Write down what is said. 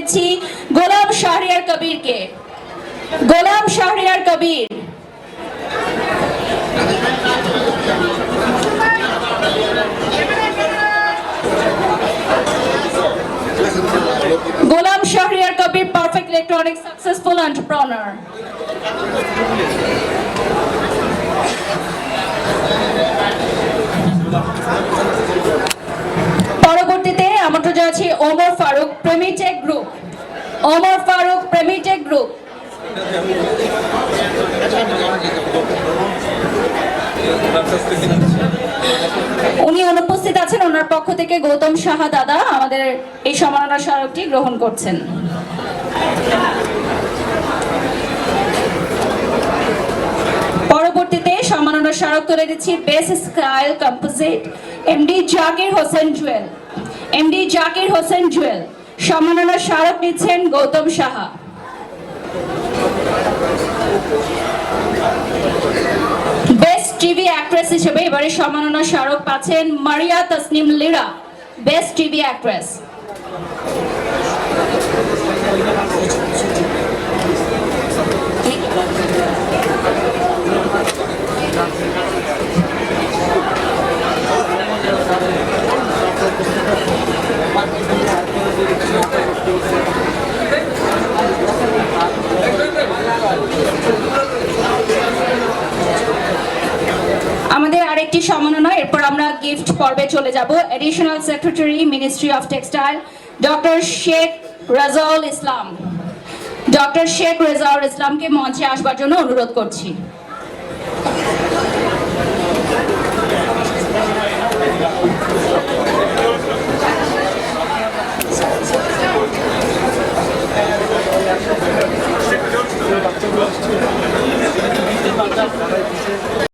দিচ্ছি Golam Shahriar কবিরকে। Golam Shahriar Kabir. Golam Shahriar Kabir perfect electronic successful entrepreneur পরবর্তীতে আমন্ত্রণ জানাচ্ছি ওমর প্রেমিটেক গ্রুপ ওমর ফারুক প্রেমিটেক গ্রুপ উনি অনুপস্থিত আছেন, ওনার পক্ষ থেকে গৌতম সাহা দাদা আমাদের এই সম্মাননা স্মারকটি গ্রহণ করছেন। পরবর্তীতে সম্মাননা স্মারক তুলে দিচ্ছি base স্কাইল composite MD Zakir Hossain Jewel MD Zakir Hossain Jewel সম্মাননা স্মারক নিচ্ছেন Goutam Saha. Best TV actress হিসেবে এবারে সম্মাননা স্মারক পাচ্ছেন Maria Tasnim Lira best TV actress আমাদের আরেকটি সম্মাননা এরপর আমরা গিফট পর্বে চলে যাব। Additional secretary ministry of textile doctor Sheikh Rajaul Islam doctor Sheikh Rezaul ইসলামকে মঞ্চে আসবার জন্য অনুরোধ করছি।